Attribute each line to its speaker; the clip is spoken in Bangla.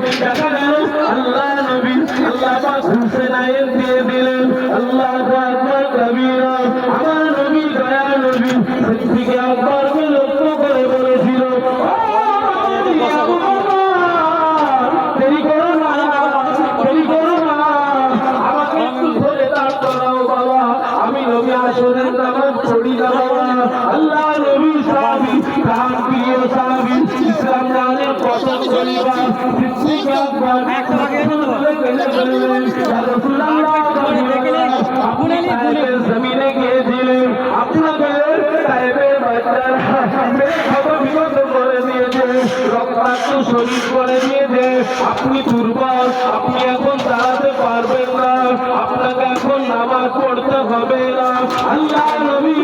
Speaker 1: দেখা গেল আল্লাহ নবী আল্লাহ পাক হুসেন দিয়ে দিলেন আল্লাহ আকবার কবিরা আমার নবী দয়া নবী পৃথিবীকে একবারকে লক্ষ্য করে বলেছিল "ও আবু বকর, দেরি করো না দেরি করো না আমাকে একটু ধরে দাঁড় করাও বাবা আমি নবী আসরের নামাজ পড়ি না আল্লাহ জমিনে করে দিয়েছে আপনি দুর্বল আপনি এখন দাঁড়াতে পারবেন না আপনাকে এখন নামাজ পড়তে হবে না।